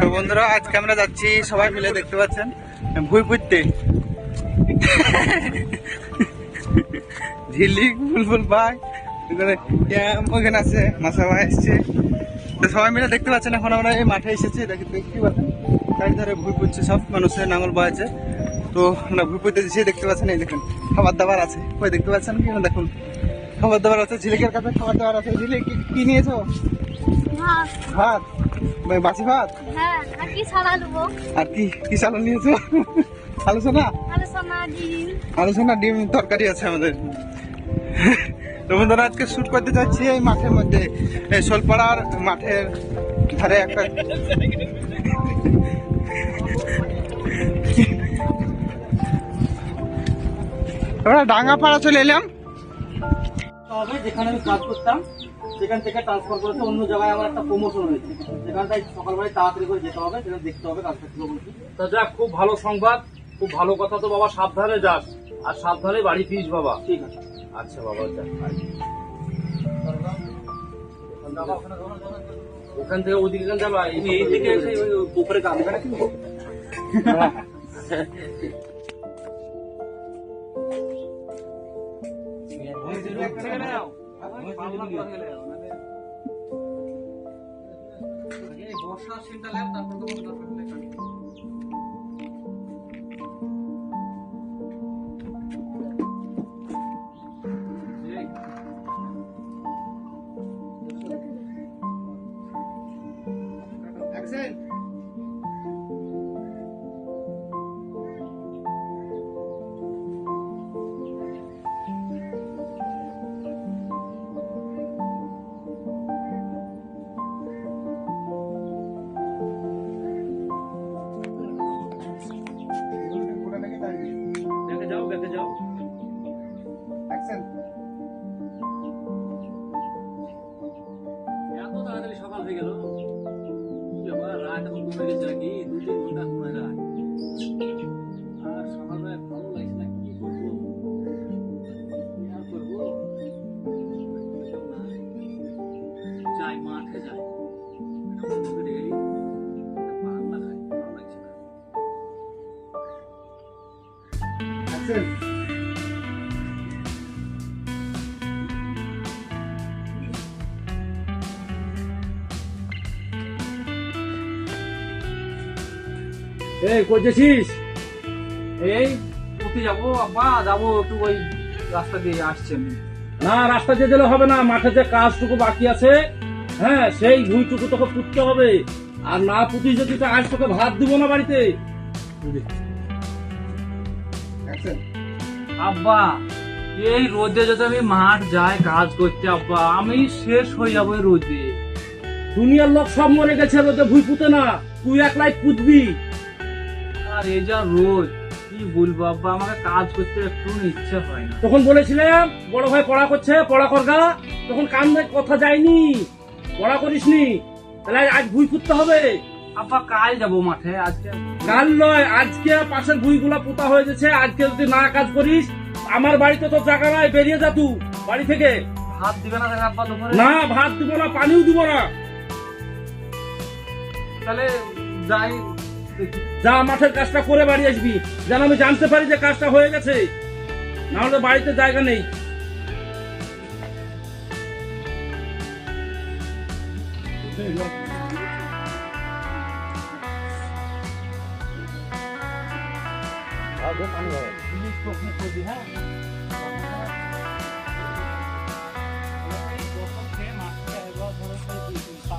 তো বন্ধুরা, আজকে আমরা যাচ্ছি, সবাই মিলে দেখতে পাচ্ছেন ভুই পুঁততে ঝিলিক বুলবুল ভাই ওখানে আছে, মাসা ভাই এসছে। তো সবাই মিলে দেখতে পাচ্ছেন, এখন আমরা এই মাঠে এসেছি, দেখি দেখতে পাচ্ছেন চারিধারে ভুই পুঁতছে সব মানুষের নাঙল বয়েছে তো আমরা ভুই পুঁতে দিচ্ছি দেখতে পাচ্ছেন, এই দেখুন, খাবার দাবার আছে। ওই দেখতে পাচ্ছেন কি? দেখুন, খাবার দাবার আছে, ঝিলিকের কাছে খাবার দাবার আছে। ঝিলিক, কি নিয়েছো? ভাত। ভাত? বাসি ভাত? হ্যাঁ আর কি ছাড়া নেব আর কি কি চালন নিয়েছো আলোচনা আলোচনা ডিম। আলোচনা ডিম তরকারি আছে আমাদের। তো বন্ধুরা আজকে শুট করতে যাচ্ছি এই মাঠের মধ্যে। এই শোলপাড়ার মাঠের ধারে একটা আমরা ডাঙ্গাপাড়া চলে এলাম। হবে যেখানে আমি কাজ করতাম সেখান থেকে ট্রান্সফার করেছে অন্য জায়গায় আমার একটা প্রমোশন হয়েছে। সেখানটায় সকালবেলায় তাড়াতাড়ি করে যেতে হবে সেখানে দেখতে হবে কাজটা কি তা যাক খুব ভালো সংবাদ খুব ভালো কথা তো বাবা সাবধানে যাস। আর সাবধানে বাড়ি ফিরিস বাবা। ঠিক আছে। আচ্ছা বাবা যাক ওখান থেকে ওদিকে কেন যাবা এই এই দিকে এসে ওই উপরে কাজ করে কি বর্ষার সিনটা লেন তারপর তোমার দরকার হলে যাও এত তাড়াতাড়ি সকাল হয়ে গেল। রাত এখন কমে গেছে নাকি? দু তিন ঘণ্টা কমে যায়। আর সকালবেলায় ভালো লাগছে না কি করব? আর করব? যাই মাঠে যাই একটা বন্ধু ভালো লাগছে না। এই কোথায় যাব আব্বা? যাব একটু ওই রাস্তা দিয়ে আসছেন না রাস্তা দিয়ে গেলে হবে না মাঠে যে কাজটুকু বাকি আছে হ্যাঁ সেই ভুইটুকু তোকে পুঁততে হবে। আর না পুঁতিস যদি তো আজ তোকে ভাত দিব না বাড়িতে। আব্বা এই রোদে যদি আমি মাঠ যাই কাজ করতে আব্বা আমি শেষ হয়ে যাব এই রোদে। দুনিয়ার লোক সব মরে গেছে রোদে ভুই পুঁতে না। তুই একলাই পুঁতবি। আর এই যা রোদ কি বলব আব্বা আমাকে কাজ করতে একটু ইচ্ছে হয় না। তখন বলেছিলাম বড় ভাই পড়া করছে পড়া করগা তখন কান কথা যায়নি পড়া করিসনি তাহলে আজ ভুই পুঁততে হবে। আব্বা কাল যাব মাঠে আজকে কাল নয় আজকে পাশের ভুইগুলা পোতা হয়ে গেছে আজকে যদি না কাজ করিস আমার বাড়িতে তো জায়গা নাই বেরিয়ে যা তুই বাড়ি থেকে। হাত দিবে না আব্বা দুপুরে? না ভাত দিব না পানিও দিব না। তাহলে যাই যা মাঠের কাজটা করে বাড়ি আসবি। যেন আমি জানতে পারি যে কাজটা হয়ে গেছে। নাহলে তো বাড়িতে জায়গা নেই। হ্যাঁ?